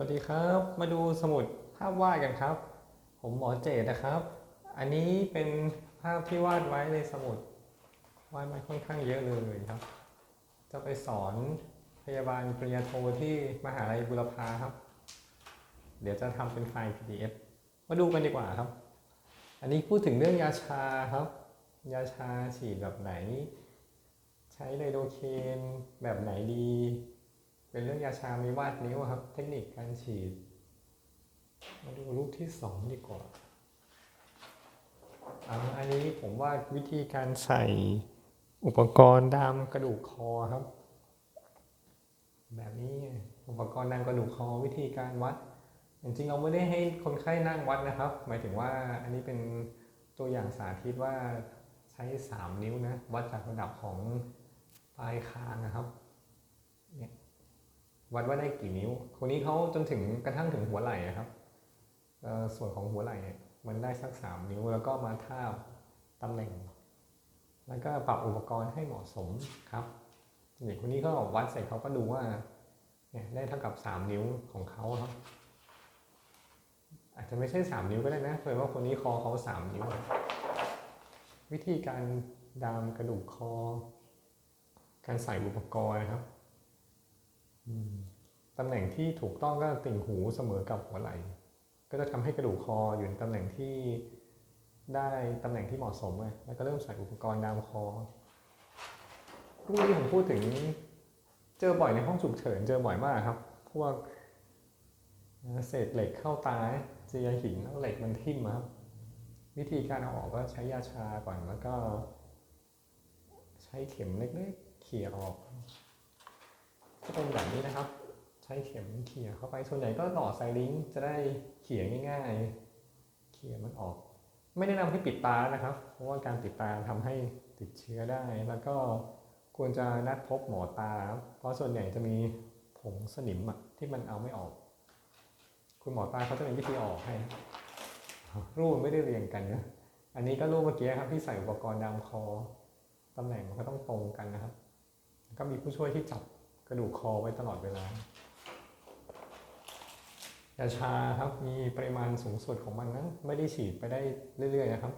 วัสดีครับ มาดูสมุดภาพวาดกันครับ ผมหมอเจตนะครับ อันนี้เป็นภาพที่วาดไว้ในสมุดวาดมาค่อนข้างเยอะเลยครับ จะไปสอนพยาบาลปริญญาโทที่มหาลัยบุรพาครับ เดี๋ยวจะทำเป็นไฟล์ PDF มาดูกันดีกว่าครับ อันนี้พูดถึงเรื่องยาชาครับ ยาชาฉีดแบบไหน ใช้ไดโดเคนแบบไหนดี เป็นเรื่องยาชามีวาดนิ้วครับ เทคนิคการฉีด มาดูรูปที่สองดีกว่าอ,อันนี้ผมวาดวิธีการใส่อุปกรณ์ดามกระดูกคอครับ แบบนี้อุปกรณ์ดามกระดูกคอวิธีการวัด จริงๆเราไม่ได้ให้คนไข้นั่งวัดนะครับ หมายถึงว่าอันนี้เป็นตัวอย่างสาธิตว่าใช้ 3 นิ้วนะ วัดจากระดับของปลายคางนะครับ วัดว่าได้กี่นิ้วคนนี้เขาจนถึงกระทั่งถึงหัวไหล่อะครับส่วนของหัวไหล่เนี่ยมันได้สักสามนิ้วแล้วก็มาทาบตำแหน่ง แล้วก็ปรับอุปกรณ์ให้เหมาะสมครับนี่คนนี้ก็วัดเสร็จเขาก็ดูว่าเนี่ยได้เท่ากับ 3 นิ้วของเขาครับ อาจจะไม่ใช่ 3 นิ้วก็ได้นะเพราะว่าคนนี้คอเขา 3 นิ้ว วิธีการดามกระดูกคอ การใส่อุปกรณ์นะครับ ตำแหน่งที่ถูกต้องก็ติ่งหูเสมอกับหัวไหล่ ก็จะทำให้กระดูกคออยู่ในตำแหน่งที่ได้ตำแหน่งที่เหมาะสมไงแล้วก็เริ่มใส่อุปกรณ์ดามคอรูปที่ผมพูดถึงเจอบ่อยในห้องฉุกเฉินเจอบ่อยมากครับ พวกเศษเหล็กเข้าตาเจียหินแล้วเหล็กมันทิ่มครับ วิธีการเอาออกก็ใช้ยาชาก่อนแล้วก็ ใช้เข็มเล็กๆเขี่ยออก ก็เป็นแบบนี้นะครับ ใช้เข็มเขี่ยเข้าไปส่วนใหญ่ก็ต่อไซลิงจะได้เขี่ยง่ายๆ เขี่ยมันออก ไม่แนะนำให้ปิดตานะครับ เพราะว่าการปิดตาทำให้ติดเชื้อได้ แล้วก็ควรจะนัดพบหมอตา เพราะส่วนใหญ่จะมีผงสนิมที่มันเอาไม่ออก คุณหมอตาเขาจะมีวิธีออกให้ รูปไม่ได้เรียงกันนะอันนี้ก็รูปเมื่อกี้ครับที่ใส่อุปกรณ์ดามคอตำแหน่งมันก็ต้องตรงกันนะครับ ก็มีผู้ช่วยที่จับ กระดูกคอไว้ตลอดเวลายาชาครับมีปริมาณสูงสุดของมันนะไม่ได้ฉีดไปได้เรื่อย ๆ นะครับ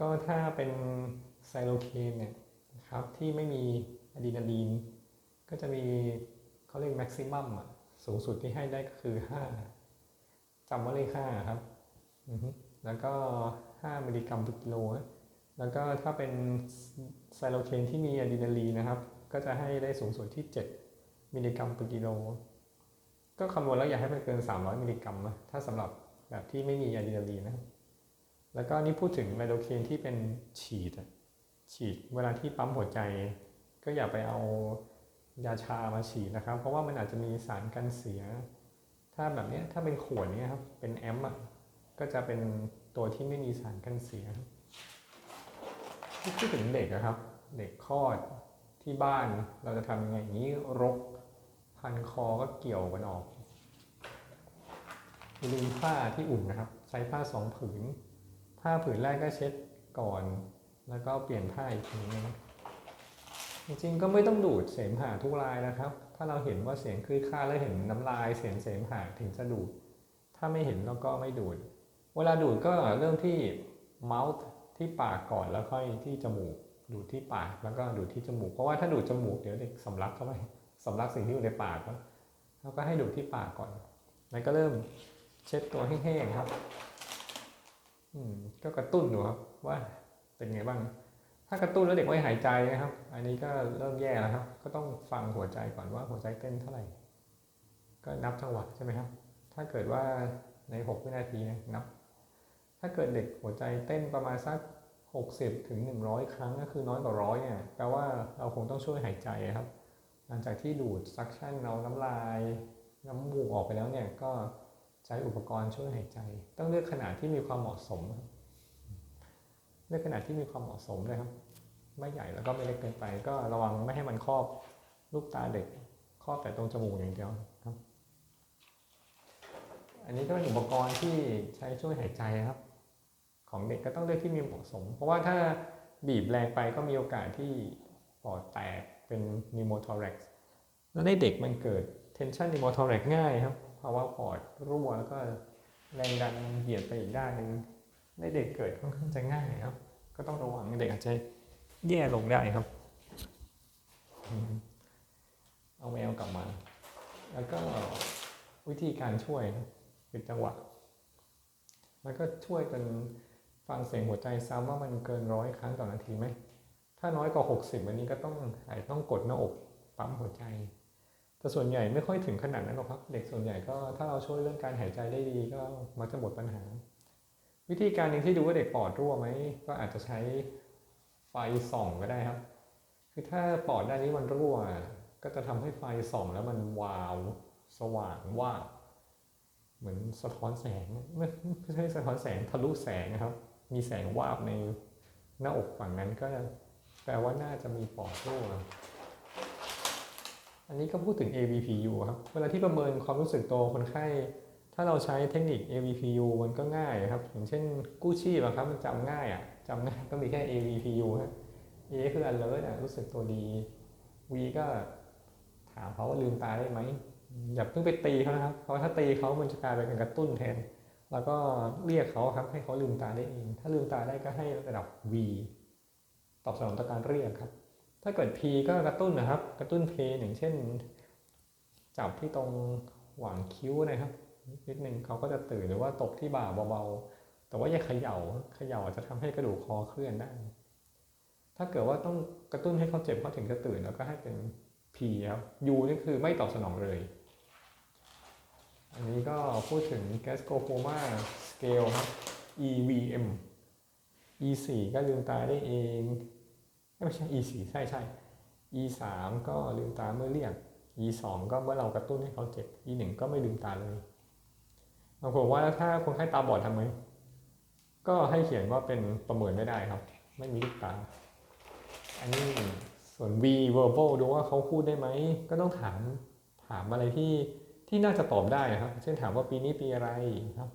ก็ถ้าเป็นไซโลเคนเนี่ยครับที่ไม่มีอะดรีนาลีน ก็จะมีเขาเรียกแม็กซิมัมอะสูงสุดที่ให้ได้ก็คือ 5จำไว่าเลข5ครับแล้วก็ 5 มิลลิกรัมต่อกิโล แล้วก็ถ้าเป็นไซโลเคนที่มีอะดรีนาลีนนะครับ ก็จะให้ได้สูงสุดที่ 7 มิลลิกรัมต่อกิโล ก็คำนวณแล้วอย่าให้มันเกิน 300 มิลลิกรัมนะถ้าสำหรับแบบที่ไม่มีอะดรีนาลีนนะแล้วก็นี่พูดถึงไมโลเคนที่เป็นฉีดอะฉีดเวลาที่ปั๊มหัวใจ ก็อย่าไปเอายาชามาฉีดนะครับ เพราะว่ามันอาจจะมีสารกันเสีย ถ้าแบบนี้ถ้าเป็นขวดนี้ครับเป็นแอมป์อะก็จะเป็นตัวที่ไม่มีสารกันเสียพูดถึงเด็กนะครับ เด็กคลอด ที่บ้านเราจะทำยังไงอย่างนี้รกพันคอก็เกี่ยวกันออกอย่าลืมผ้าที่อุ่นนะครับ ใช้ผ้าสองผืน ผ้าผืนแรกก็เช็ดก่อน แล้วก็เปลี่ยนผ้าอีกทีนึงจริงๆก็ไม่ต้องดูดเสมหะทุกรายนะครับ ถ้าเราเห็นว่าเสียงคลือค่าแล้วเห็นน้ำลายเสียงเสมหะถึงจะดูด ถ้าไม่เห็นเราก็ไม่ดูด เวลาดูดก็เริ่มที่เมาส์ที่ปากก่อนแล้วค่อยที่จมูก ดูที่ปากแล้วก็ดูที่จมูก เพราะว่าถ้าดูจมูกเดี๋ยวเด็กสำลักเข้าไปสำลักสิ่งที่อยู่ในปากแล้วก็ให้ดูที่ปากก่อนแล้วก็เริ่มเช็ดตัวให้แห้งครับ อืมก็กระตุ้นดูครับว่าเป็นไงบ้าง ถ้ากระตุ้นแล้วเด็กไม่หายใจนะครับ อันนี้ก็เริ่มแย่แล้วครับ ก็ต้องฟังหัวใจก่อนว่าหัวใจเต้นเท่าไหร่ ก็นับจังหวะใช่ไหมครับ ถ้าเกิดว่าใน 6 วินาทีนะนับ ถ้าเกิดเด็กหัวใจเต้นประมาณสัก 60ถึง100 ครั้งก็คือน้อยกว่าร้อยเนี่ยแปลว่าเราคงต้องช่วยหายใจครับ หลังจากที่ดูดซักชั่นเอาน้ำลาย น้ำมูกออกไปแล้วเนี่ยก็ใช้อุปกรณ์ช่วยหายใจ ต้องเลือกขนาดที่มีความเหมาะสมเลือกขนาดที่มีความเหมาะสมเลยครับ ไม่ใหญ่แล้วก็ไม่เล็กเกินไป ก็ระวังไม่ให้มันครอบลูกตาเด็กครอบแต่ตรงจมูกอย่างเดียวครับ อันนี้ก็เป็นอุปกรณ์ที่ใช้ช่วยหายใจครับ ของเด็กก็ต้องเลือกที่มีเหมาะสม เพราะว่าถ้าบีบแรงไปก็มีโอกาสที่ปอดแตกเป็นนิโมทอแร็กซ์แล้วในเด็กมันเกิด tension pneumothorax ง่ายครับเพภาวะปอดรั่วแล้วก็แรงดันเหยียดไปอีกด้านหนึ่งในเด็กเกิดค่อนข้างจะง่ายครับ ก็ต้องระวังเด็กอาจจะแย่ลงได้ครับ เอาแมวกลับมา แล้วก็วิธีการช่วยนะคือจังหวะ แล้วก็ช่วยกัน ฟังเสียงหัวใจซ้ำว่ามันเกินร้อยครั้งต่อนาทีไหม ถ้าน้อยกว่า 60 วันนี้ก็ต้องอาจจะต้องกดหน้าอกปั๊มหัวใจ แต่ส่วนใหญ่ไม่ค่อยถึงขนาดนั้นหรอกครับ เด็กส่วนใหญ่ก็ถ้าเราช่วยเรื่องการหายใจได้ดีก็มักจะหมดปัญหา วิธีการหนึ่งที่ดูว่าเด็กปอดรั่วไหมก็อาจจะใช้ไฟส่องก็ได้ครับ คือถ้าปอดด้านนี้มันรั่ว ก็จะทำให้ไฟส่องแล้วมันวาว สว่างว่าเหมือนสะท้อนแสง ไม่ใช่สะท้อนแสงทะลุแสงนะครับ มีแสงวาบในหน้าอกฝั่งนั้นก็แปลว่าน่าจะมีปอดรั่วอันนี้ก็พูดถึง AVPU ครับ เวลาที่ประเมินความรู้สึกตัวคนไข้ ถ้าเราใช้เทคนิค AVPU มันก็ง่ายครับ อย่างเช่นกู้ชีพครับมันจำง่ายอะจำง่ายก็มีแค่ AVPU ฮะ A คือ alert อะรู้สึกตัวดี V ก็ถามเขาว่าลืมตาได้ไหมอย่าเพิ่งไปตีเขานะครับ เพราะถ้าตีเขามันจะกลายเป็นการกระตุ้นแทน แล้วก็เรียกเขาครับให้เขาลืมตาได้เอง ถ้าลืมตาได้ก็ให้ระดับ V ตอบสนองต่อการเรียกครับ ถ้าเกิด P ก็กระตุ้นนะครับ กระตุ้นเพย์อย่างเช่น จับที่ตรงหว่างคิ้วนะครับนิดนึงเขาก็จะตื่นหรือว่าตบที่บ่าเบาๆ แต่ว่าอย่าเขยา่าเขย่าจะทำให้กระดูกคอเคลื่อนได้ ถ้าเกิดว่าต้องกระตุ้นให้เขาเจ็บเขาถึงจะตื่นแล้วก็ให้เป็น P ครับ U นี่คือไม่ตอบสนองเลย อันนี้ก็พูดถึง g a s c o c o m a Scale ครับ EVM E4 ก็ลืมตาได้เอง ไม่ใช่ E4 ใช่ใช่ E3 ก็ลืมตาเมื่อเรียก E2 ก็เมื่อเรากระตุ้นให้เขาเจ็บ E1 ก็ไม่ลืมตาเลยบางคนว่าถ้าคนไข้ตาบอดทำไงก็ให้เขียนว่าเป็นประเมินไม่ได้ครับ ไม่มีลูกตา อันนี้ส่วน V verbal ดูว่าเขาพูดได้ไหม ก็ต้องถามถามอะไรที่ ที่น่าจะตอบได้ครับ เช่นถามว่าปีนี้ปีอะไรครับ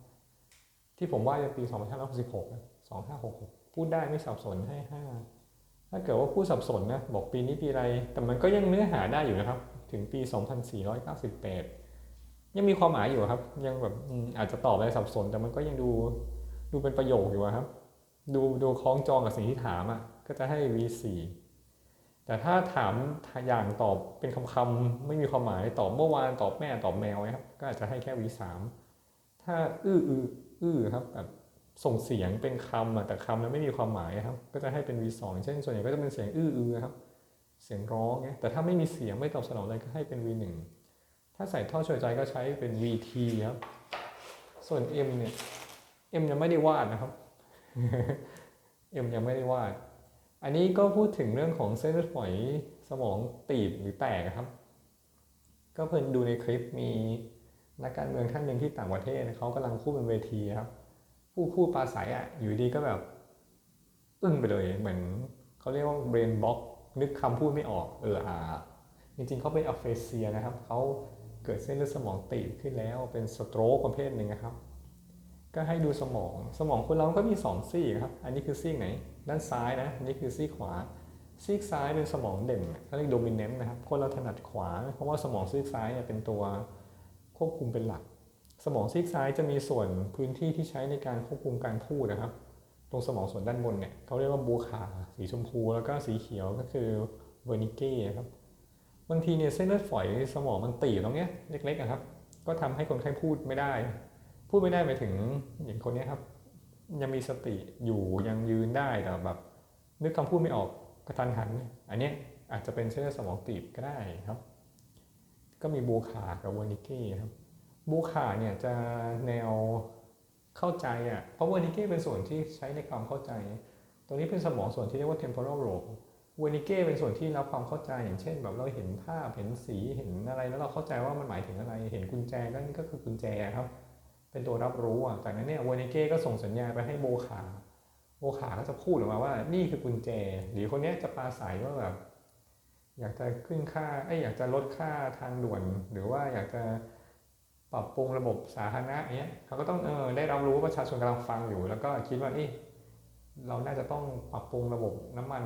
ที่ผมว่าจะปี 2566 2566 พูดได้ไม่สับสนให้ 5 ถ้าเกิดว่าพูดสับสนนะบอกปีนี้ปีอะไร แต่มันก็ยังเนื้อหาได้อยู่นะครับ ถึงปี 2498 ยังมีความหมายอยู่ครับ ยังแบบอาจจะตอบอะไรสับสน แต่มันก็ยังดูดูเป็นประโยคอยู่ครับ ดูดูคล้องจองกับสิ่งที่ถามอะก็จะให้ V4 แต่ถ้าถามอย่างตอบเป็นคำๆไม่มีความหมายตอบเมื่อวานตอบแม่ตอบแมวนะครับก็อาจจะให้แค่ V3 ถ้าอื้ออื้ออื้อครับแบบส่งเสียงเป็นคำแต่คำนั้นไม่มีความหมายครับ ก็จะให้เป็น V2 เช่นส่วนใหญ่ก็จะเป็นเสียงอื้ออื้อครับ เสียงร้องเงี้ยแต่ถ้าไม่มีเสียงไม่ตอบสนองอะไรก็ให้เป็น V1 ถ้าใส่ท่อช่วยใจก็ใช้เป็น VT ครับ ส่วน M เนี่ย M ยังไม่ได้วาดนะครับ M ยังไม่ได้วาด อันนี้ก็พูดถึงเรื่องของเส้นเลือดฝอยสมองตีบหรือแตกครับ ก็เพิ่นดูในคลิปมีนักการเมืองท่านหนึ่งที่ต่างประเทศเขากำลังพูดบนเวทีครับผู้พูดปราศัยอะอยู่ดีก็แบบอึ้งไปเลยเหมือนเขาเรียกว่าเบรนบ็อกนึกคำพูดไม่ออกเอออาจริงๆเขาเป็นอัฟเฟเซียนะครับเขาเกิดเส้นเลือดสมองตีบขึ้นแล้วเป็นสโตรกประเภทหนึ่งนะครับ ก็ให้ดูสมองสมองคนเราก็มี2ซีกครับ อันนี้คือซีกไหน ด้านซ้ายนะนนี้คือซีกขวา ซีกซ้ายเป็นสมองเด่นเขาเรียกโดมิเนนต์นะครับคนเราถนัดขวา เพราะว่าสมองซีกซ้ายเนี่ยเป็นตัวควบคุมเป็นหลัก สมองซีกซ้ายจะมีส่วนพื้นที่ที่ใช้ในการควบคุมการพูดนะครับ ตรงสมองส่วนด้านบนเนี่ยเขาเรียกว่าบูคาสีชมพู แล้วก็สีเขียวก็คือเวอร์นิเก้ครับบางทีเนี่ยเส้นเลือดฝอยสมองมันตีตรงเนี้ยเล็กๆนะครับ ก็ทำให้คนไข้พูดไม่ได้ พูดไม่ได้หมายถึงอย่างคนนี้ครับ ยังมีสติอยู่ยังยืนได้แต่แบบ นึกคำพูดไม่ออกกระทันหัน อันนี้อาจจะเป็นเส้นเลือดสมองตีบก็ได้ครับ ก็มีบูคากับเวอร์นิเก้ครับบูคาเนี่ยจะแนวเข้าใจอะเพราะเวอร์นิเก้เป็นส่วนที่ใช้ในความเข้าใจ ตรงนี้เป็นสมองส่วนที่เรียกว่า temporal lobe เวอร์นิเก้เป็นส่วนที่รับความเข้าใจอย่างเช่น แบบเราเห็นภาพเห็นสีเห็นอะไร แล้วเราเข้าใจว่ามันหมายถึงอะไร เห็นกุญแจก็ก็คือกุญแจครับ เป็นตัวรับรู้อะจากนั้นเนี่ยเวนิเก้ก็ส่งสัญญาณไปให้โบคาโบคาก็จะพูดออกมาว่า นี่คือกุญแจ หรือคนนี้จะปราศัยว่าแบบอยากจะขึ้นค่าไอ้ยอยากจะลดค่าทางด่วน หรือว่าอยากจะปรับปรุงระบบสาธารณะเนี้ยเขาก็ต้องเออได้รับรู้ว่าประชาชนกำลังฟังอยู่ แล้วก็คิดว่านี่เราน่าจะต้องปรับปรุงระบบน้ำมัน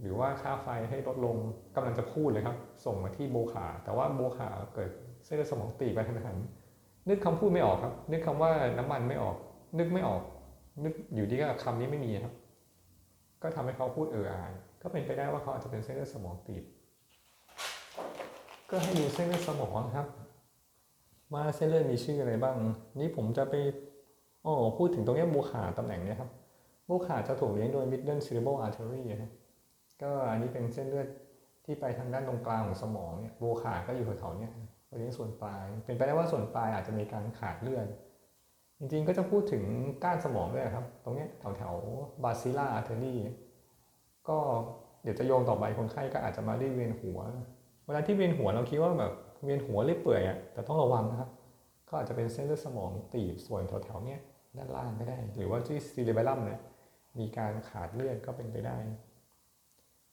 หรือว่าค่าไฟให้ลดลงกำลังจะพูดเลยครับ ส่งมาที่โบคาแต่ว่าโบคาเกิดเส้นสมองตีไปทันหัน นึกคำพูดไม่ออกครับ นึกคำว่าน้ำมันไม่ออก นึกไม่ออก นึกอยู่ดีก็คำนี้ไม่มีครับ ก็ทำให้เขาพูดเอออายก็เป็นไปได้ว่าเขาอาจจะเป็นเส้นเลือดสมองตีบ ก็ให้ดูเส้นเลือดสมองครับ ว่าเส้นเลือดมีชื่ออะไรบ้าง นี่ผมจะไปอ๋อพูดถึงตรงนี้ยโบขาตำแหน่งเนี้ยครับโบขาจะถูกเลี้ยงโดย middle cerebral artery ครับก็อันนี้เป็นเส้นเลือดที่ไปทางด้านตรงกลางของสมองเนี่ยโบขาก็อยู่แถวๆเนี้ เลี้ยงส่วนปลาย เป็นไปได้ว่าส่วนปลายอาจจะมีการขาดเลือด จริงๆก็จะพูดถึงก้านสมองด้วยครับ ตรงนี้แถวแถวบาซิล่าอาร์เทอรี่ ก็เดี๋ยวจะโยงต่อไปคนไข้ก็อาจจะมาด้เวียนหัว เวลาที่เวียนหัวเราคิดว่าแบบเวียนหัวเรื่อยเปื่อยอะ แต่ต้องระวังนะครับ ก็อาจจะเป็นเส้นเลือดสมองตีบส่วนแถวๆเนี้ยด้านล่างก็ได้ หรือว่าที่ซีเรเบลัมเนี่ยมีการขาดเลือดก็เป็นไปได้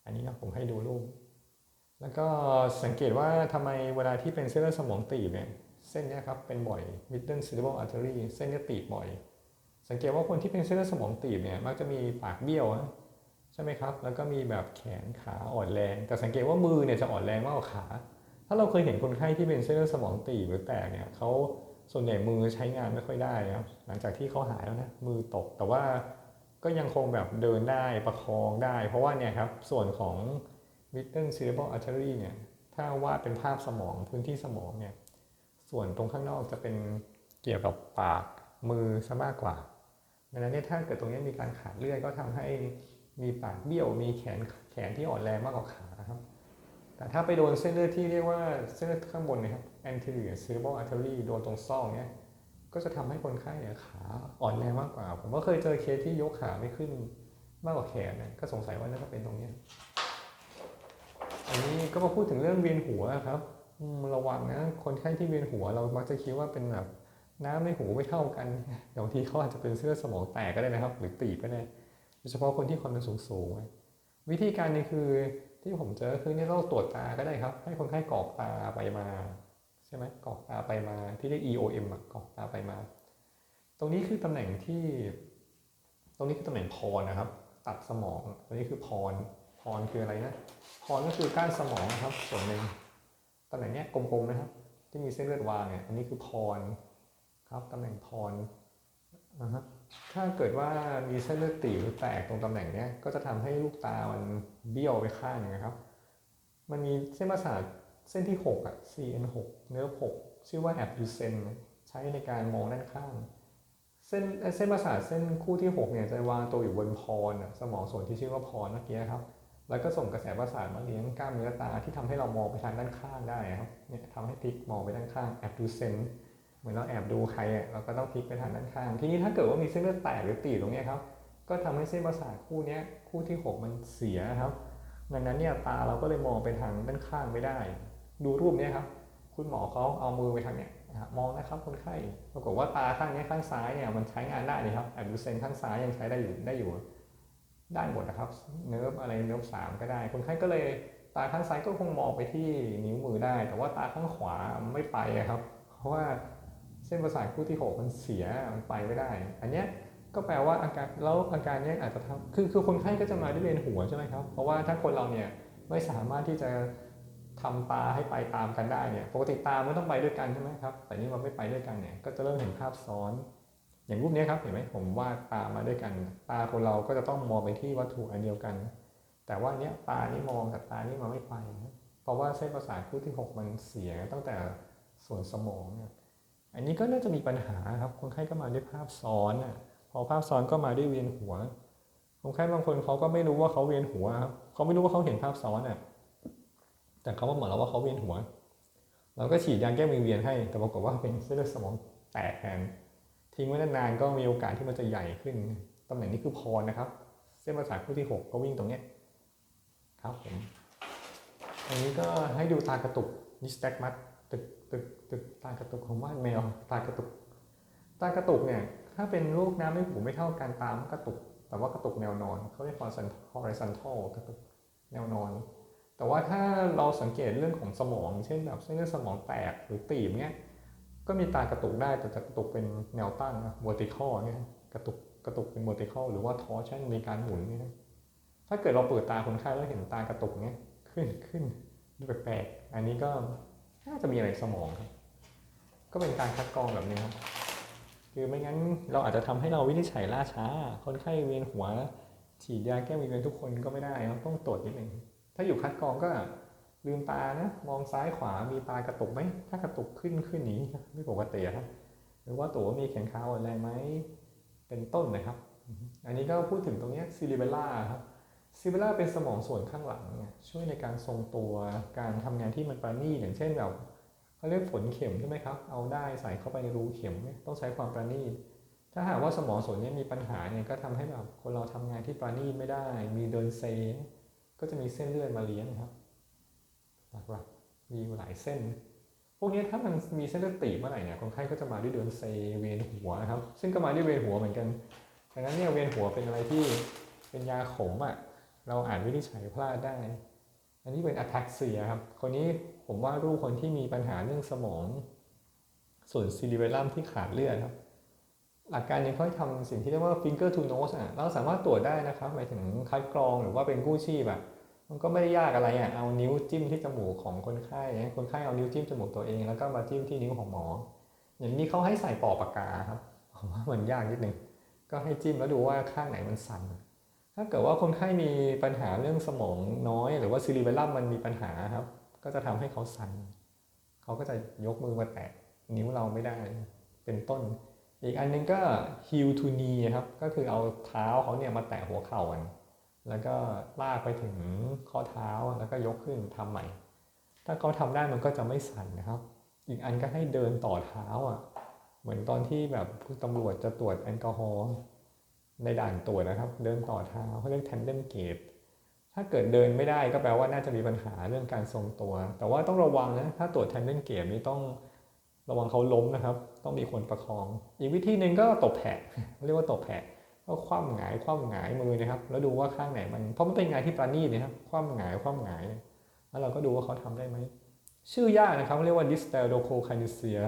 อันนี้นะผมให้ดูรูป แล้วก็สังเกตว่าทำไมเวลาที่เป็นเส้นเลือดสมองตีบเนี่ยเส้นนี้ครับเป็นบ่อย middle cerebral artery เส้นนี้ตีบบ่อย สังเกตว่าคนที่เป็นเส้นเลือดสมองตีบเนี่ยมักจะมีปากเบี้ยวใช่ไหมครับ แล้วก็มีแบบแขนขาอ่อนแรง แต่สังเกตว่ามือเนี่ยจะอ่อนแรงมากกว่าขา ถ้าเราเคยเห็นคนไข้ที่เป็นเส้นเลือดสมองตีบหรือแตกเนี่ยเขาส่วนใหญ่มือใช้งานไม่ค่อยได้ครับหลังจากที่เขาหายแล้วนะมือตกแต่ว่าก็ยังคงแบบเดินได้ประคองได้ เพราะว่าเนี่ยครับส่วนของ middle cerebral artery เนี่ยถ้าวาดเป็นภาพสมองพื้นที่สมองเนี่ยส่วนตรงข้างนอกจะเป็นเกี่ยวกับปากมือซะมากกว่าดังนั้นเนี่ยถ้าเกิดตรงนี้มีการขาดเลือดก็ทำให้มีปากเบี้ยวมีแขนแขนที่อ่อนแรงมากกว่าขาครับ แต่ถ้าไปโดนเส้นเลือดที่เรียกว่าเส้นเลือดข้างบนนะครับ anterior cerebral artery โดนตรงซ่องเนี้ยก็จะทำให้คนไข้เนี่ยขาอ่อนแรงมากกว่า ผมก็เคยเจอเคสที่ยกขาไม่ขึ้นมากกว่าแขนเนี่ยก็สงสัยว่าน่าจะเป็นตรงนี้ อันนี้ก็มาพูดถึงเรื่องเวียนหัวครับระวังนะคนไข้ที่เวียนหัวเรามักจะคิดว่าเป็นแบบน้ำในหูไม่เท่ากันบางทีเขาอาจจะเป็นเส้นเลือสมองแตกก็ได้นะครับ หรือตีบก็ได้โดยเฉพาะคนที่ความดันสูงๆวิธีการนี้คือที่ผมเจอคือเนี่ยเราตรวจตาก็ได้ครับ ให้คนไข้กรอกตาไปมาใช่ไหมกรอกตาไปมาที่เรียก EOM อะกรอกตาไปมา ตรงนี้คือตำแหน่งที่ ตรงนี้คือตำแหน่งพรนะครับ ตัดสมองตรงนี้คือพร พรคืออะไรนะพรก็คือก้านสมองนะครับ ส่วนหนึ่งตำแหน่งเนี้ยกลมๆนะครับ ที่มีเส้นเลือดวางเนี่ยอันนี้คือพรครับตำแหน่งพรนะฮะถ้าเกิดว่ามีเส้นเลือดตีบหรือแตกตรงตำแหน่งเนี้ยก็จะทำให้ลูกตามันเบี้ยวไปข้างนึงนะครับ มันมีเส้นประสาทเส้นที่6อะ CN6 เนื้อ6ชื่อว่า abducens ใช้ในการมองด้านข้าง เส้นเส้นประสาทเส้นคู่ที่6เนี่ยจะวางตัวอยู่บนพรน่ะสมองส่วนที่ชื่อว่าพรเมื่อกี้ครับ แล้วก็ส่งกระแสประสาทมาเลี้ยงกล้ามเนื้อตาที่ทำให้เรามองไปทางด้านข้างได้ครับเนี่ยทำให้พลิกมองไปด้านข้าง abducens เหมือนเราแอบดูใครอะเราก็ต้องพลิกไปทางด้านข้าง ทีนี้ถ้าเกิดว่ามีเส้นเลือดแตกหรือตีตรงนี้ครับก็ทำให้เส้นประสาทคู่นี้คู่ที่ 6 มันเสียครับดังนั้นเนี่ยตาเราก็เลยมองไปทางด้านข้างไม่ได้ ดูรูปเนี้ยครับคุณหมอเขาเอามือไปทางเนี้ยมองนะครับคนไข้ปรากฏว่าตาข้างนี้ข้างซ้ายเนี่ยมันใช้งานได้เลยครับแอบดูเซนข้างซ้ายยังใช้ได้อยู่ได้อยู่ ได้หมดนะครับ เนิร์ฟอะไรเนิร์ฟสามก็ได้ คนไข้ก็เลยตาข้างซ้ายก็คงมองไปที่นิ้วมือได้ แต่ว่าตาข้างขวาไม่ไปอะครับ เพราะว่าเส้นประสาทคู่ที่6มันเสียมันไปไม่ได้ อันเนี้ยก็แปลว่าอาการแล้วอาการเนี้ยอาจจะทำคือคือคนไข้ก็จะมาด้วยเวียนหัวใช่ไหมครับ เพราะว่าถ้าคนเราเนี่ยไม่สามารถที่จะทำตาให้ไปตามกันได้เนี่ยปกติตามันต้องไปด้วยกันใช่ไหมครับแต่นี่มันไม่ไปด้วยกันเนี่ยก็จะเริ่มเห็นภาพซ้อน อย่างรูปนี้ครับเห็นไหมผมวาดตามาด้วยกัน ตาคนเราก็จะต้องมองไปที่วัตถุอันเดียวกัน แต่ว่าเนี้ยตานี่มองแต่ตานี่มันไม่ไปเพราะว่าเส้นประสาทคู่ที่ 6 มันเสียตั้งแต่ส่วนสมองเนี่ยอันนี้ก็น่าจะมีปัญหาครับคนไข้ก็มาด้วยภาพซ้อนอะพอภาพซ้อนก็มาด้วยเวียนหัวคนไข้บางคนเขาก็ไม่รู้ว่าเขาเวียนหัวครับเขาไม่รู้ว่าเขาเห็นภาพซ้อนอะแต่เขามาบอกเราว่าเขาเวียนหัว เราก็ฉีดยาแก้วิงเวียนให้ แต่ปรากฏว่าเป็นเส้นเลือดสมองแตกแทน ทิ้งไว้นานๆก็มีโอกาสที่มันจะใหญ่ขึ้นตำแหน่งนี้คือพรนะครับ เส้นประสาทคู่ที่ 6 ก็วิ่งตรงเนี้ยครับผมอันนี้ก็ให้ดูตากระตุกนิสแตกมัดตึกตึกตึกตากระตุกของว่านแมวตากระตุก ตากระตุกเนี่ยถ้าเป็นลูกน้ำในหูไม่เท่ากันตามกระตุก แต่ว่ากระตุกแนวนอนเขาเรียก horizontal กระตุกแนวนอน แต่ว่าถ้าเราสังเกตเรื่องของสมอง เช่นแบบเส้นเลือดสมองแตกหรือตีบเนี่ย ก็มีตากระตุกได้แต่จะกระตุกเป็นแนวตั้งนะ vertical เนี่ยกระตุกกระตุกเป็น vertical หรือว่า torsion ในการหมุนเนี่ยนะถ้าเกิดเราเปิดตาคนไข้แล้วเห็นตากระตุกเนี่ยขึ้นขึ้นดูแปลกๆอันนี้ก็น่าจะมีอะไรสมองครับ ก็เป็นการคัดกรองแบบนี้ครับคือไม่งั้นเราอาจจะทำให้เราวินิจฉัยล่าช้า คนไข้เวียนหัวฉีดยาแก้วิงเวียนทุกคนก็ไม่ได้ต้องตรวจนิดหนึ่งถ้าอยู่คัดกรองก็ ลืมตานะ มองซ้ายขวามีตากระตุกไหม ถ้ากระตุกขึ้นขึ้นหนีไม่ปกติครับหรือว่าตัวมีแขนขาอ่อนแรงไหมเป็นต้นนะครับ อันนี้ก็พูดถึงตรงนี้ซิลิเบล่าครับซิลิเบล่าเป็นสมองส่วนข้างหลัง ช่วยในการทรงตัวการทำงานที่มันประณีตอย่างเช่นแบบเขาเรียกฝนเข็มใช่ไหมครับ เอาได้ใส่เข้าไปในรูเข็มต้องใช้ความประณีตถ้าหากว่าสมองส่วนนี้มีปัญหาเนี่ยก็ทำให้แบบคนเราทำงานที่ประณีตไม่ได้ มีเดินเซก็จะมีเส้นเลือดมาเลี้ยงครับ หลักๆมีอยู่หลายเส้น พวกนี้ถ้ามันมีเส้นเลือดตีบเมื่อไหร่เนี่ยคนไข้ก็จะมาด้วยเดินเซเวียนหัวนะครับ ซึ่งก็มาด้วยเวียนหัวเหมือนกันดังนั้นเนี่ยเวียนหัวเป็นอะไรที่เป็นยาขมอะ่ะเราอ่านวินิจฉัยพลาดได้ อันนี้เป็นอะแทกเซียครับ คนนี้ผมว่ารูปคนที่มีปัญหาเรื่องสมอง ส่วนซิลิเบลัมที่ขาดเลือดครับ หลักการนี้เขาให้ทำสิ่งที่เรียกว่า finger to nose อะเราสามารถตรวจได้นะครับหมายถึงคัดกรองหรือว่าเป็นกู้ชีพแบบ มันก็ไม่ได้ยากอะไรอะ เอานิ้วจิ้มที่จมูกของคนไข้คนไข้เอานิ้วจิ้มจมูกตัวเอง แล้วก็มาจิ้มที่นิ้วของหมอ อย่างนี้เขาให้ใส่ปอกปากกาครับผมว่ามันยากนิดนึง ก็ให้จิ้มแล้วดูว่าข้างไหนมันสั่น ถ้าเกิดว่าคนไข้มีปัญหาเรื่องสมองน้อย หรือว่าซิลิเบลัมมันมีปัญหาครับ ก็จะทำให้เขาสั่น เขาก็จะยกมือมาแตะนิ้วเราไม่ได้ เป็นต้น อีกอันนึงก็ heel to knee ครับ ก็คือเอาเท้าเขาเนี่ยมาแตะหัวเข่ากัน แล้วก็ลากไปถึงข้อเท้าแล้วก็ยกขึ้นทำใหม่ ถ้าเขาทำได้มันก็จะไม่สั่นนะครับ อีกอันก็ให้เดินต่อเท้าอะ เหมือนตอนที่แบบตำรวจจะตรวจแอลกอฮอล์ในด่านตรวจนะครับ เดินต่อเท้าเขาเรียก tandem gait ถ้าเกิดเดินไม่ได้ก็แปลว่าน่าจะมีปัญหาเรื่องการทรงตัว แต่ว่าต้องระวังนะ ถ้าตรวจ tandem gait นี้ต้องระวังเขาล้มนะครับ ต้องมีคนประคอง อีกวิธีหนึ่งก็ตบแผะเรียกว่าตบแผะ ก็คว่ำหงายคว่ำหงายมือนะครับ แล้วดูว่าข้างไหนมันเพราะมันเป็นงานที่ประณีตนะครับคว่ำหงายคว่ำหงายแล้วเราก็ดูว่าเขาทำได้ไหมชื่อยากนะครับเรียกว่า dystaldochokinesia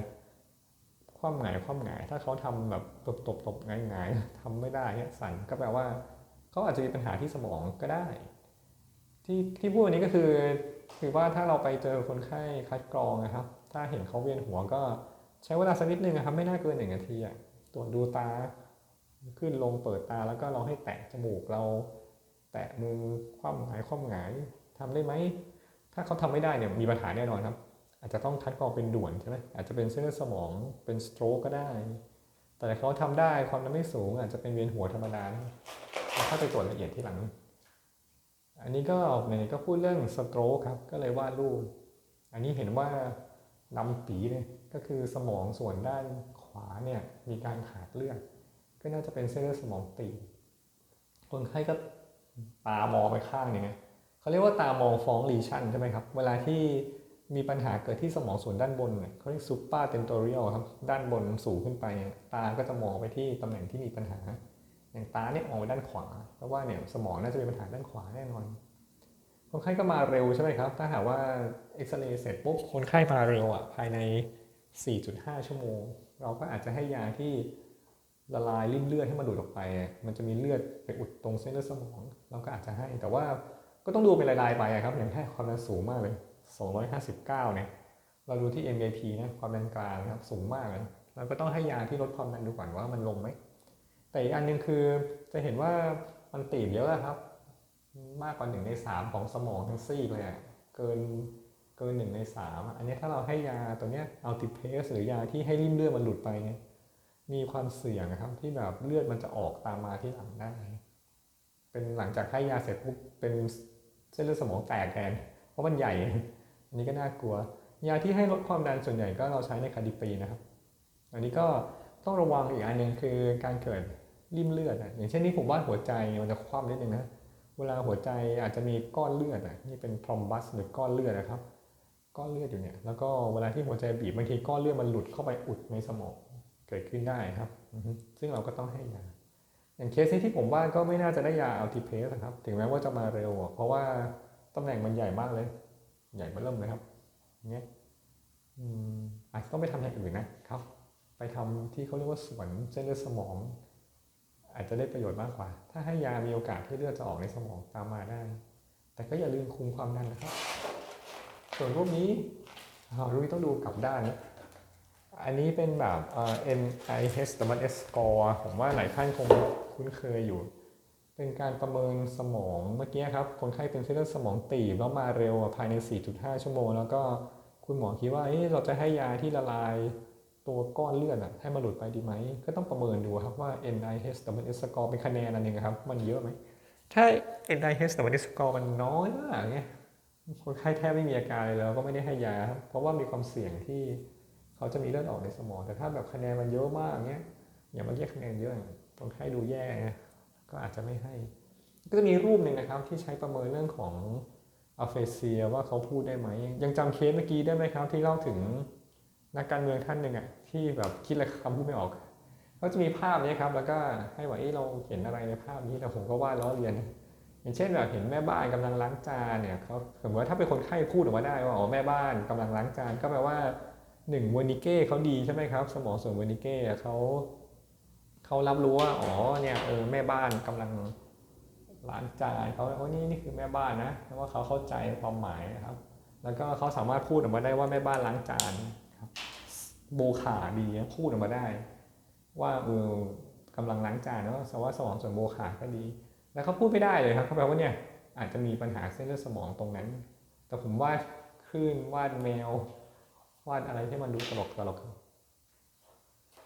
ความหงายความหงาย ถ้าเขาทำแบบตบตบตบหงายหงายทำไม่ได้เนี่ยสั่นก็แปลว่าเขาอาจจะมีปัญหาที่สมองก็ได้ ที่ที่พูดนี้ก็คือคือว่าถ้าเราไปเจอคนไข้คัดกรองนะครับ ถ้าเห็นเขาเวียนหัวก็ใช้เวลาสักนิดนึงนะครับไม่น่าเกินหนึ่งนาทีอะตรวจดูตา ขึ้นลงเปิดตาแล้วก็เราให้แตะจมูกเรา แตะมือคว่ำหงายคว่ำหงายทำได้ไหม ถ้าเขาทำไม่ได้เนี่ยมีปัญหาแน่นอนครับ อาจจะต้องคัดกรองเป็นด่วนใช่ไหมอาจจะเป็นเส้นเลือดสมองเป็นสโตรกก็ได้ แต่เขาทำได้ความดันไม่สูง อาจจะเป็นเวียนหัวธรรมดาแล้วเข้าไปตรวจละเอียดที่หลัง อันนี้ก็ไหนก็พูดเรื่องสโตรกครับก็เลยวาดรูป อันนี้เห็นว่าลำปีเลยก็คือสมองส่วนด้านขวาเนี่ยมีการขาดเลือด ก็น่าจะเป็นเส้นเลือดสมองตีบคนไข้ก็ตามองไปข้างนึงไงเขาเรียกว่าตามองฟ้องลีชันใช่ไหมครับ เวลาที่มีปัญหาเกิดที่สมองส่วนด้านบนเนี่ยเขาเรียกซูเปอร์เทนโตเรียลครับ ด้านบนสูงขึ้นไป ตาก็จะมองไปที่ตำแหน่งที่มีปัญหา อย่างตาเนี่ยมองไปด้านขวา เพราะว่าเนี่ยสมองน่าจะมีปัญหาด้านขวาแน่นอนคนไข้ก็มาเร็วใช่ไหมครับ ถ้าหากว่าเอ็กซเรย์เสร็จปุ๊บคนไข้มาเร็วอะภายใน 4.5 ชั่วโมง เราก็อาจจะให้ยาที่ ละลายริ่มเลือดให้มันดูดออกไป มันจะมีเลือดไปอุดตรงเส้นเลือดสมอง เราก็อาจจะให้ แต่ว่าก็ต้องดูเป็นรายๆไปครับ อย่างแค่ความดันสูงมากเลย 259 เนี่ย เราดูที่ MAP นะ ความดันกลางนะครับ สูงมากเลย เราก็ต้องให้ยาที่ลดความดันดูก่อนว่ามันลงไหม แต่อีกอันหนึงคือจะเห็นว่ามันตีบเยอะครับ มากกว่าหนึ่งในสามของสมองทั้งซีกเลยอะเกินเกินหนึ่งในสามอะอันนี้ถ้าเราให้ยาตัวเนี้ยอัลติเพสหรือยาที่ให้ริ่มเลือดมันหลุดไปเนี่ย มีความเสี่ยงนะครับที่แบบเลือดมันจะออกตามมาที่หลังได้ เป็นหลังจากให้ยาเสร็จปุ๊บเป็นเส้นเลือดสมองแตกแทนเพราะมันใหญ่ อันนี้ก็น่ากลัว ยาที่ให้ลดความดันส่วนใหญ่ก็เราใช้ในคาดิปีนะครับ อันนี้ก็ต้องระวังอีกอันหนึ่งคือการเกิดริ่มเลือดอะอย่างเช่นนี้ผมว่าหัวใจมันจะคว่ำนิดนึงนะ เวลาหัวใจอาจจะมีก้อนเลือดอะนี่เป็นทรอมบัสหรือก้อนเลือดนะครับ ก้อนเลือดอยู่เนี่ย แล้วก็เวลาที่หัวใจบีบบางทีก้อนเลือดมันหลุดเข้าไปอุดในสมอง เกิดขึ้นได้ครับ ซึ่งเราก็ต้องให้ยา อย่างเคสนี้ที่ผมว่าก็ไม่น่าจะได้ยาอัลติเพสครับ ถึงแม้ว่าจะมาเร็วอะเพราะว่าตำแหน่งมันใหญ่มากเลย ใหญ่มาเริ่มเลยครับเงี้ยอาจจะต้องไปทำอย่างอื่นนะครับ ไปทำที่เขาเรียกว่าสวนเส้นเลือดสมอง อาจจะได้ประโยชน์มากกว่า ถ้าให้ยามีโอกาสที่เลือดจะออกในสมองตามมาได้ แต่ก็อย่าลืมคุมความดันนะครับ ส่วนรูปนี้อ่ารู้ต้องดูกลับด้านนะ อันนี้เป็นแบบเอ่อ NIH score ผมว่าหลายท่านคงคุ้นเคยอยู่ เป็นการประเมินสมองเมื่อกี้ครับ คนไข้เป็นเส้นเลือดสมองตีบแล้วมาเร็วภายใน 4.5 ชั่วโมง แล้วก็คุณหมอคิดว่าเเราจะให้ยาที่ละลายตัวก้อนเลือดอะให้มันหลุดไปดีไหม ก็ต้องประเมินดูครับว่า NIH score เป็นคะแนนอันหนึงครับ มันเยอะไหมถ้า NIH score มันน้อยมากเนี่ยคนไข้แทบไม่มีอาการเลยแล้วก็ไม่ได้ให้ยาครับเพราะว่ามีความเสี่ยงที่ เขาจะมีเลือดออกในสมอง แต่ถ้าแบบคะแนนมันเยอะมากเนี่ยอย่างเมื่อกี้คะแนนเยอะคนไข้ดูแย่ไงก็อาจจะไม่ให้ ก็จะมีรูปหนึ่งนะครับที่ใช้ประเมินเรื่องของอัลเฟเซียว่าเขาพูดได้ไหม ยังจำเคสเมื่อกี้ได้ไหมครับ ที่เล่าถึงนักการเมืองท่านหนึ่งอะที่แบบคิดอะไรคำพูดไม่ออกก็จะมีภาพนี้ครับ แล้วก็ให้ว่าเอ้เราเห็นอะไรในภาพนี้แต่ผมก็วาดล้อเลียน อย่างเช่นแบบเห็นแม่บ้านกำลังล้างจานเนี่ยเขาสมมติว่าถ้าเป็นคนไข้พูดออกมาได้ว่าอ๋อแม่บ้านกำลังล้างจานก็แปลว่า หนึ่งเวนิเก้เขาดีใช่ไหมครับ สมองส่วนเวนิเก้เขาเขารับรู้ว่าอ๋อเนี่ยเออแม่บ้านกำลังล้างจานเขาโอ้นี่นี่คือแม่บ้านนะเพราะว่าเขาเข้าใจความหมายนะครับ แล้วก็เขาสามารถพูดออกมาได้ว่าแม่บ้านล้างจานครับโบขาดีพูดออกมาได้ ว่าเออกำลังล้างจานเนาะสว่าสมองส่วนโบขาก็ดี แล้วเขาพูดไม่ได้เลยครับเขาแปลว่าเนี่ยอาจจะมีปัญหาเส้นเลือดสมองตรงนั้น แต่ผมวาดคลื่นวาดแมว วาดอะไรที่มันดูตลกตลก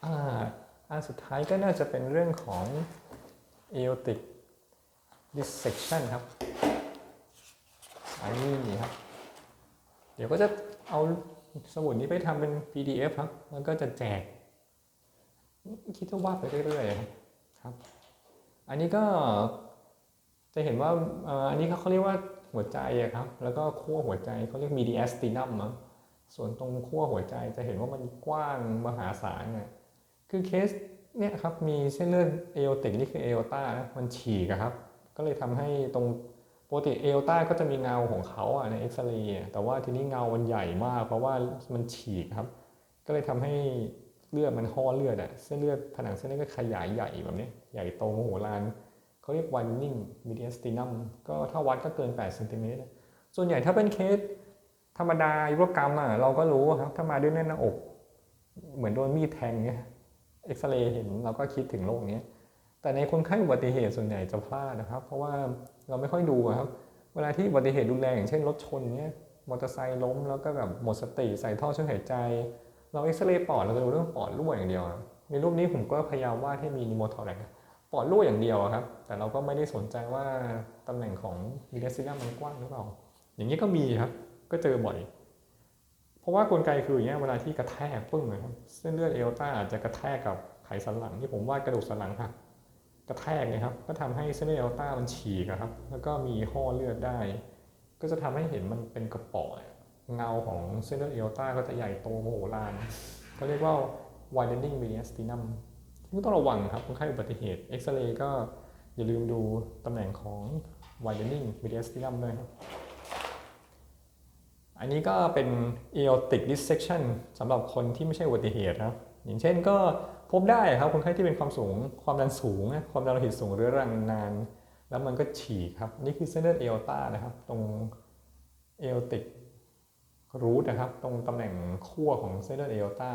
อ่าอันสุดท้ายก็น่าจะเป็นเรื่องของ aortic dissection ครับอันนี้ครับ เดี๋ยวก็จะเอาสมุดนี้ไปทำเป็น PDF ครับ แล้วก็จะแจก คิดจะวาดไปเรื่อยๆครับ อันนี้ก็จะเห็นว่าอ่ออันนี้เขาเรียกว่าหัวใจอะครับ แล้วก็ขั้วหัวใจเขาเรียก mediastinum มั้ง ส่วนตรงขั้วหัวใจจะเห็นว่ามันกว้างมหาศาลเนี่ยคือเคสเนี่ยครับมีเส้นเลือดเอโอติกนี่คือเอโอตานะมันฉีกครับ ก็เลยทำให้ตรงปกติเอโอตาก็จะมีเงาของเขาอะในเอ็กซเรย์แต่ว่าทีนี้เงามันใหญ่มากเพราะว่ามันฉีกครับ ก็เลยทำให้เลือดมันห่อเลือดอะเส้นเลือดผนังเส้นเลือดก็ขยายใหญ่แบบนี้ใหญ่โตมโหฬารเขาเรียก widening mediastinum ก็ถ้าวัดก็เกิน8เซนติเมตรส่วนใหญ่ถ้าเป็นเคส ธรรมดายุรกรรมอะเราก็รู้ครับถ้ามาด้วยแน่นหน้าอก เหมือนโดนมีดแทงเนี่ยเอ็กซเรย์เห็นเราก็คิดถึงโรคนี้แต่ในคนไข้อุบัติเหตุส่วนใหญ่จะพลาดนะครับ เพราะว่าเราไม่ค่อยดูครับ เวลาที่อุบัติเหตุรุนแรงอย่างเช่นรถชนเนี้ยมอเตอร์ไซค์ล้มแล้วก็แบบหมดสติใส่ท่อช่วยหายใจ เราเอ็กซเรย์ปอดเราจะดูเรื่องปอดรั่วอย่างเดียว ในรูปนี้ผมก็พยายามวาดให้มีนิโมทอแรกปอดรั่วอย่างเดียวครับ แต่เราก็ไม่ได้สนใจว่าตำแหน่งของมีเดซิลัมมันกว้างหรือเปล่า อย่างนี้ก็มีครับ ก็เจอบ่อย เพราะว่ากลไกคืออย่างเงี้ยเวลาที่กระแทกปึ้งนะครับเส้นเลือดเอลต้าอาจจะกระแทกกับไขสันหลังที่ผมวาดกระดูกสันหลังหักกระแทกเนี่ยครับ ก็ทำให้เส้นเลือดเอลต้ามันฉีกอะครับ แล้วก็มีห่อเลือดได้ ก็จะทำให้เห็นมันเป็นกระป๋อเงาของเส้นเลือดเอลต้าก็จะใหญ่โตมโหฬารก็เรียกว่า widening mediastinum ที่ต้องระวังครับคนไข้อุบัติเหตุเอ็กซเรย์ก็อย่าลืมดูตำแหน่งของ widening mediastinum ด้วยครับ อันนี้ก็เป็น aortic dissection สำหรับคนที่ไม่ใช่อุบัติเหตุนะอย่างเช่นก็พบได้ครับคนไข้ที่เป็นความสูงความดันสูงนะความดันโลหิตสูงเรื้อรังนาน แล้วมันก็ฉีกครับ นี่คือเส้นเลือดเอลตานะครับ ตรง aortic root นะครับ ตรงตำแหน่งขั้วของเส้นเลือดเอลตา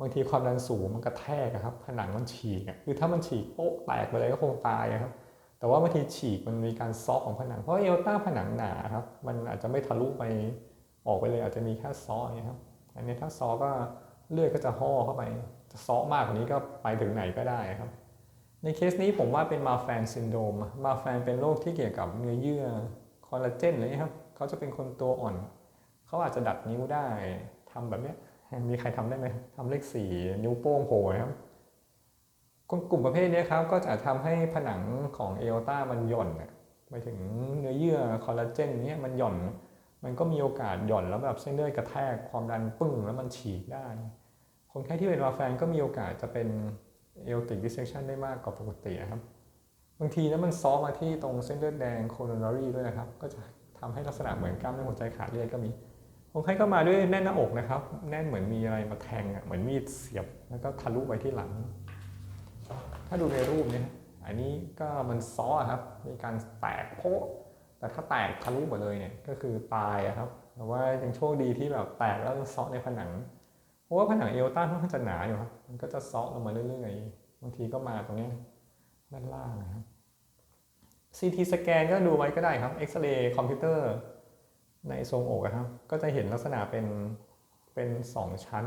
บางทีความดันสูงมันกระแทกครับ ผนังมันฉีกคือถ้ามันฉีกโป๊ะแตกไปเลยก็คงตายครับ แต่ว่าบางทีฉีกมันมีการซอกของผนังเพราะเอลตาผนังหนาครับ มันอาจจะไม่ทะลุไป ออกไปเลยอาจจะมีแค่ซออย่างเงี้ยครับ อันนี้ถ้าซอก็เลือดก็จะห่อเข้าไปจะซอมากกว่านี้ก็ไปถึงไหนก็ได้ครับ ในเคสนี้ผมว่าเป็นมาแฟนซินโดรมมาแฟนเป็นโรคที่เกี่ยวกับเนื้อเยื่อคอลลาเจนอะไรเลยครับเขาจะเป็นคนตัวอ่อน เขาอาจจะดัดนิ้วได้ทำแบบเนี้ยมีใครทำได้ไหมทำเลขสี่นิ้วโป้งโผล่ครับกลุ่มประเภทนี้ครับก็จะทำให้ผนังของเอลต้ามันหย่อนไปถึงเนื้อเยื่อคอลลาเจนเนี้ยมันหย่อน มันก็มีโอกาสหย่อนแล้วแบบเส้นเลือดกระแทกความดันปึ้งแล้วมันฉีกได้ คนไข้ที่เป็นวาแฟนก็มีโอกาสจะเป็นเอลติกดิเซชันได้มากกว่าปกตินะครับ บางทีนะมันซ้อมาที่ตรงเส้นเลือดแดงโคโรนารีด้วยนะครับ ก็จะทำให้ลักษณะเหมือนกล้ามเนื้อหัวใจขาดเลือดก็มี คนไข้ก็มาด้วยแน่นหน้าอกนะครับ แน่นเหมือนมีอะไรมาแทงอะเหมือนมีดเสียบแล้วก็ทะลุไปที่หลัง ถ้าดูในรูปเนี่ยอันนี้ก็มันซ้อครับ มีการแตกโพะ แต่ถ้าแตกทะลุหมดเลยเนี่ยก็คือตายครับแต่ว่ายังโชคดีที่แบบแตกแล้วซ้อในผนัง เพราะว่าผนังเอลต้าค่อนข้างจะหนาอยู่ครับมันก็จะซาะลงมาเรื่อยๆบางทีก็มาตรงนี้ด้านล่างนะครับ CT สแกนก็ดูไว้ก็ได้ครับเอ็กซเรย์คอมพิวเตอร์ในทรงอกครับ ก็จะเห็นลักษณะเป็นเป็นสองชั้น